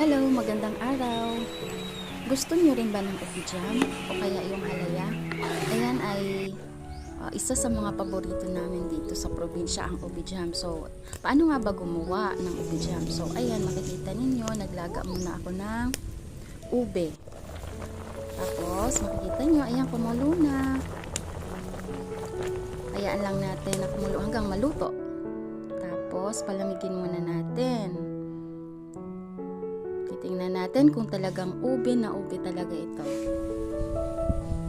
Hello, magandang araw. Gusto niyo rin ba ng ubi jam o kaya yung halaya? Ayan ay ah, isa sa mga paborito namin dito sa probinsya ang ubi jam. So, paano nga ba gumawa ng ubi jam? So, ayan, makikita ninyo, naglaga muna ako ng ube. Tapos, makikita nyo, ayan, kumulo na. Hayaan lang natin na kumulo hanggang maluto. Tapos, palamigin muna natin. Titingnan natin kung talagang ube na ube talaga ito.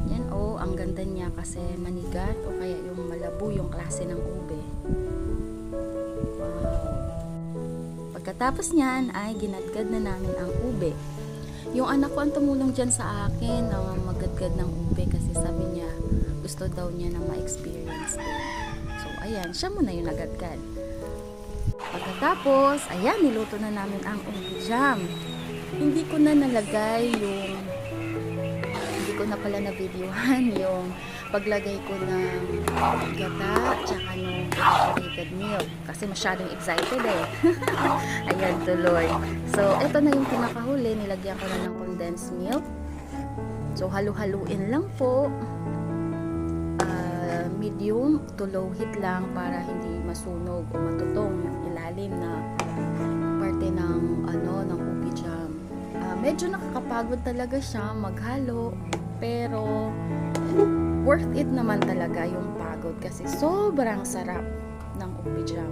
Yan, oh, ang ganda niya kasi manigat o kaya yung malabo yung klase ng ube. Wow. Pagkatapos niyan ay ginadgad na namin ang ube. Yung anak ko ang tumulong dyan sa akin na magadgad ng ube kasi sabi niya gusto daw niya na ma-experience din. So, ayan, siya muna yung nagadgad. Pagkatapos, ayan, niluto na namin ang ube jam. Hindi ko na nalagay yung hindi ko na pala na videohan yung paglagay ko ng gata tsaka nung evaporated milk kasi masyadong excited eh. Ayan tuloy. So, ito na yung pinakahuli. Nilagyan ko na ng condensed milk. So, halu-haluin lang po. Ah, medium to low heat lang para hindi masunog o matutong yung ilalim medyo nakakapagod talaga siya maghalo, pero worth it naman talaga yung pagod kasi sobrang sarap ng ubi jam.